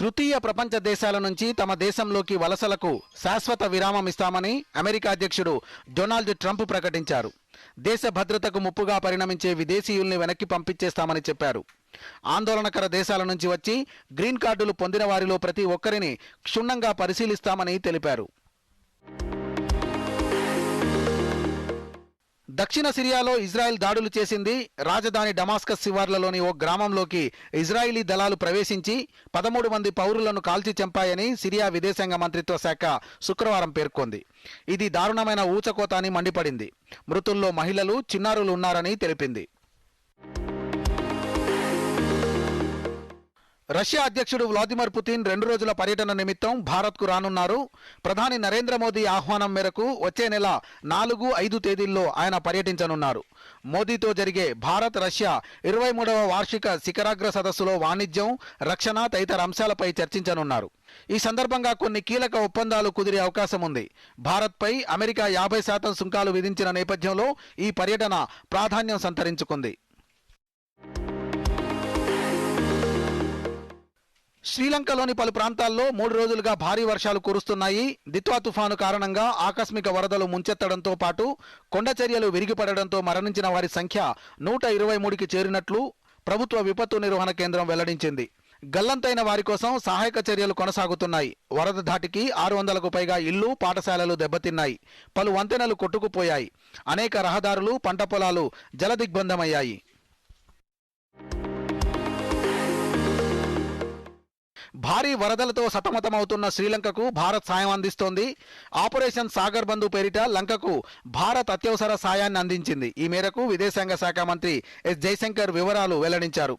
తృతీయ ప్రపంచ దేశాల నుంచి తమ దేశంలోకి వలసలకు శాశ్వత విరామం ఇస్తామని అమెరికా అధ్యక్షుడు డొనాల్డ్ ట్రంప్ ప్రకటించారు. దేశ భద్రతకు ముప్పుగా పరిణమించే విదేశీయుల్ని వెనక్కి పంపించేస్తామని చెప్పారు. ఆందోళనకర దేశాల నుంచి వచ్చి గ్రీన్ కార్డులు పొందిన వారిలో ప్రతి ఒక్కరిని క్షుణ్ణంగా పరిశీలిస్తామని తెలిపారు. దక్షిణ సిరియాలో ఇజ్రాయెల్ దాడులు చేసింది రాజధాని డమాస్కస్ శివార్లలోని ఓ గ్రామంలోకి ఇజ్రాయిలీ దళాలు ప్రవేశించి పదమూడు మంది పౌరులను కాల్చి చంపాయని సిరియా విదేశాంగ మంత్రిత్వ శాఖ శుక్రవారం పేర్కొంది. ఇది దారుణమైన ఊచకోత అని మండిపడింది. మృతుల్లో మహిళలు చిన్నారులు ఉన్నారని తెలిపింది. రష్యా అధ్యక్షుడు వ్లాదిమిర్ పుతిన్ రెండు రోజుల పర్యటన నిమిత్తం భారత్కు రానున్నారు. ప్రధాని నరేంద్ర మోదీ ఆహ్వానం మేరకు వచ్చే నెల నాలుగు ఐదు తేదీల్లో ఆయన పర్యటించనున్నారు. మోదీతో జరిగే భారత్ రష్యా ఇరవై మూడవ వార్షిక శిఖరాగ్ర సదస్సులో వాణిజ్యం రక్షణ తదితర అంశాలపై చర్చించనున్నారు. ఈ సందర్భంగా కొన్ని కీలక ఒప్పందాలు కుదిరే అవకాశం ఉంది. భారత్పై అమెరికా యాభై శాతం సుంకాలు విధించిన నేపథ్యంలో ఈ పర్యటన ప్రాధాన్యం సంతరించుకుంది. శ్రీలంకలోని పలు ప్రాంతాల్లో మూడు రోజులుగా భారీ వర్షాలు కురుస్తున్నాయి. దిత్వా తుఫాను కారణంగా ఆకస్మిక వరదలు ముంచెత్తడంతో పాటు కొండచర్యలు విరిగిపడడంతో మరణించిన వారి సంఖ్య నూట ఇరవై మూడుకి చేరినట్లు ప్రభుత్వ విపత్తు నిర్వహణ కేంద్రం వెల్లడించింది. గల్లంతైన వారి కోసం సహాయక చర్యలు కొనసాగుతున్నాయి. వరద ధాటికి ఆరు వందలకు పైగా ఇళ్ళు పాఠశాలలు దెబ్బతిన్నాయి. పలు వంతెనలు కొట్టుకుపోయాయి. అనేక రహదారులు పంట పొలాలు జలదిగ్బంధమయ్యాయి. భారీ వరదలతో సతమతమవుతున్న శ్రీలంకకు భారత్ సాయం అందిస్తోంది. ఆపరేషన్ సాగర్ బంధు పేరిట లంకకు భారత్ అత్యవసర సాయాన్ని అందించింది. ఈ మేరకు విదేశాంగ శాఖ మంత్రి ఎస్ జైశంకర్ వివరాలు వెల్లడించారు.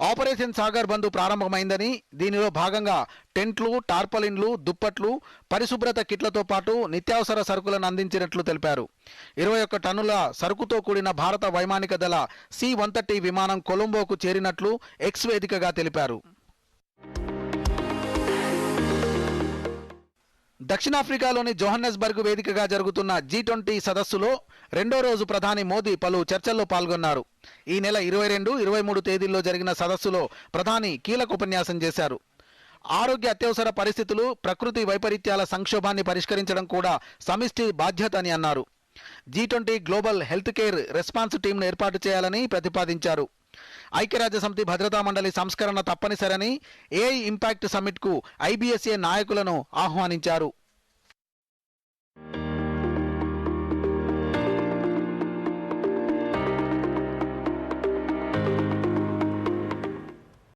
ఆపరేషన్ సాగర్ బంధు ప్రారంభమైందని దీనిలో భాగంగా టెంట్లు టార్పలిన్లు దుప్పట్లు పరిశుభ్రత కిట్లతో పాటు నిత్యావసర సరుకులను అందించినట్లు తెలిపారు. ఇరవై ఒక్క టన్నుల సరుకుతో కూడిన భారత వైమానిక దళ సి వన్ థర్టీ విమానం కొలంబోకు చేరినట్లు ఎక్స్ వేదికగా తెలిపారు. దక్షిణాఫ్రికాలోని జోహన్నెస్బర్గ్ వేదికగా జరుగుతున్న జీ ట్వంటీ సదస్సులో రెండో రోజు ప్రధాని మోదీ పలు చర్చల్లో పాల్గొన్నారు. ఈ నెల ఇరవై రెండు ఇరవై మూడు తేదీల్లో జరిగిన సదస్సులో ప్రధాని కీలక ఉపన్యాసం చేశారు. ఆరోగ్య అత్యవసర పరిస్థితులు ప్రకృతి వైపరీత్యాల సంక్షోభాన్ని పరిష్కరించడం కూడా సమిష్టి బాధ్యత అని అన్నారు. G twenty global health care response టీంను ఏర్పాటు చేయాలని ప్రతిపాదించారు. ఐక్యరాజ్య సమితి భద్రతా మండలి సంస్కరణ తప్పనిసరని ఏఐ ఇంపాక్ట్ సమ్మిట్కు ఐబీఎస్ఏ నాయకులను ఆహ్వానించారు.